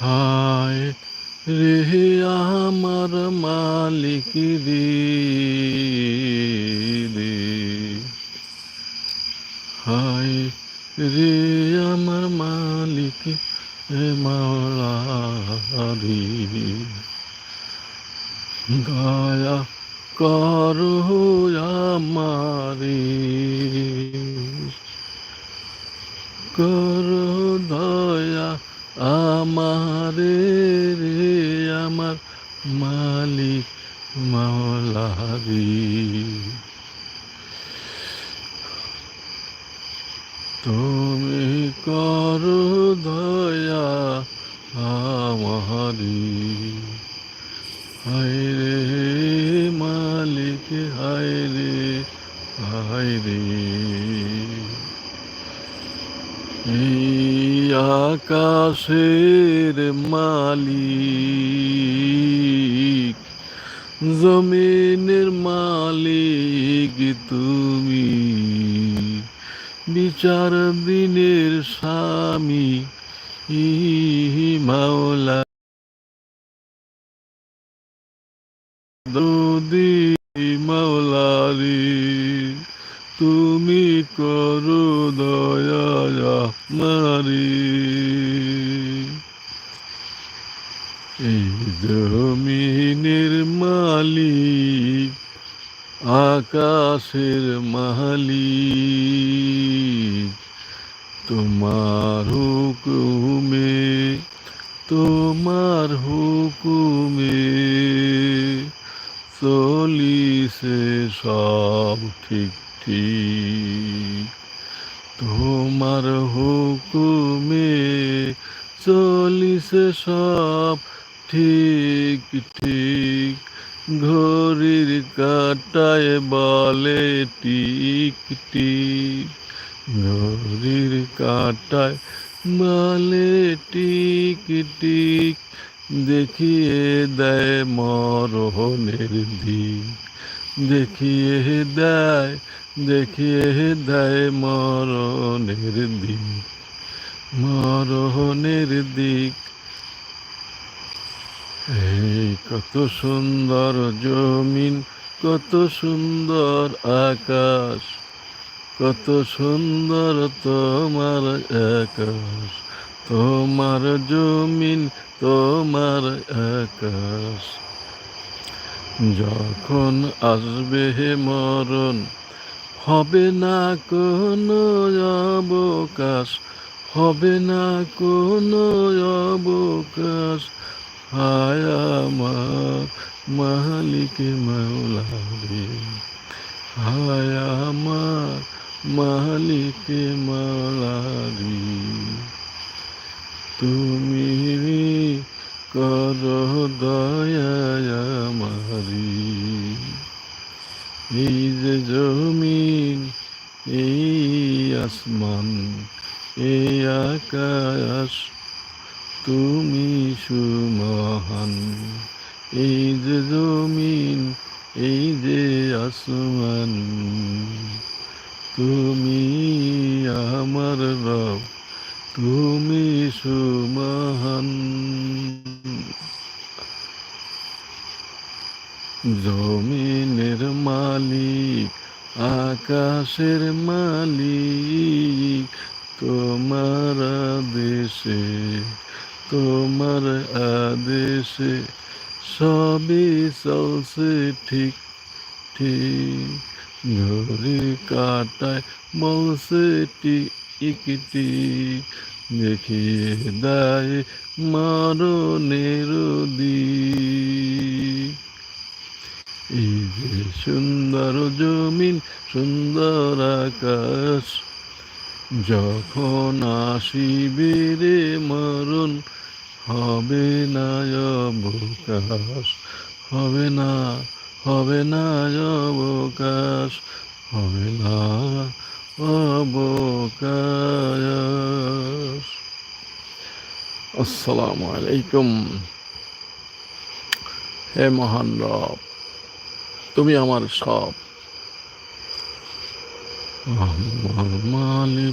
হায় রে আমার মালিক রে রে হায় রে আমার মালিক রে মাওলা রে দয়া করো আমারে করো দয়া আমারে রে, আমার মালিক মাওলা রে তুমি করো দয়া আমারি। হায় রে, মালিক, হায় রে হায় রে। আকাশের মালিক জমিনের মালিক তুমি। বিচার দিনের স্বামী মাওলা। দুদি মাওলারি। তুমি করো দয়া মারি এই জমিনের মালিক আকাশের মালিক। তোমার হুকুমে তোমার হুকুমে চলিছে সব ঠিক। ঠিক তোমার হুকুমে চলিছে সব ঠিক ঠিক। ঘড়ির কাটায় বলে টিক টিক ঘড়ির কাটায় বলে টিক টিক দেখিয়ে দেয় মরণের দিক। দেখিয়ে দেয় দেখিয়ে দেয় মরণের দিক মরণের দিক। এই কত সুন্দর জমিন, কত সুন্দর আকাশ, কত সুন্দর তোমার আকাশ, তোমার জমিন, তোমার আকাশ। যখন আসবে হে মরণ, হবে না কোনো অবকাশ, হবে না কোনো অবকাশ। হায় আমার মালিক মাওলা রে, হায় আমার মালিক মাওলা রে। তুমি কর দয়া আমারি এই যে জমিন, এই আসমান এই আকাশ, তুমি সুমহান। এই যে জমিন, এই যে আসমান, তুমি আমার রব, তুমি সুমহান। জমিনের মালিক, আকাশের মালিক, তোমার আদেশে তোমার আদেশে সবই চলছে ঠিক ঠিক। ঘড়ি কাটায় বলছে টিক টিক দেখিয়ে দেয় মরণের দিক। সুন্দর জমিন, সুন্দর আকাশ। যখন আসিবে রে মরণ, হবে না অবকাশ, হবে না হবে না অবকাশ, হবে না অবকাশ। আসসালামু আলাইকুম। হে মহান রব তুমি আমার সব। আমার মালিক